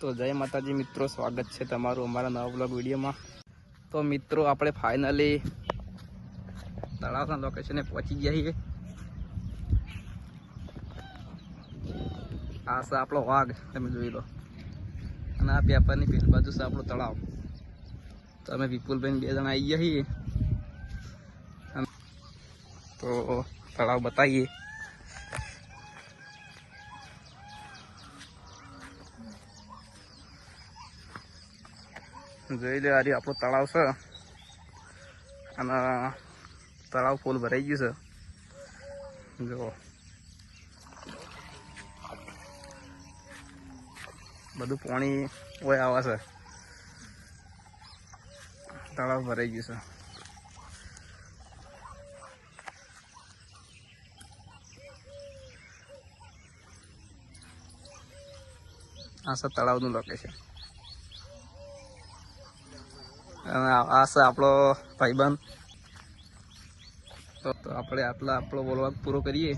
તો જય માતાજી મિત્રો, સ્વાગત છે તમારું અમારા નવા બ્લોગ વિડીયોમાં. તો મિત્રો, આપણે ફાઇનલી તળાવના લોકેશને પહોંચી ગયા છીએ. આ છે આપણો વાઘ, તમે જોઈ લો. અને આ પેપરની પેલી બાજુ છે આપણો તળાવ. તો અમે વિપુલભાઈ બે જણા આવી ગયા છીએ. તો તળાવ બતાવીએ. જોઈ લે, આરી આપણું તળાવ છે. અને તળાવ ફૂલ ભરાઈ ગયું છે. જો. બધું પાણી ઓય આવે છે. તળાવ ભરાઈ ગયું છે. આ છે તળાવનું લોકેશન અને આ છે આપણો ભાઈબંધ. તો આપણે આટલા આપણો બોલવા પૂરો કરીએ.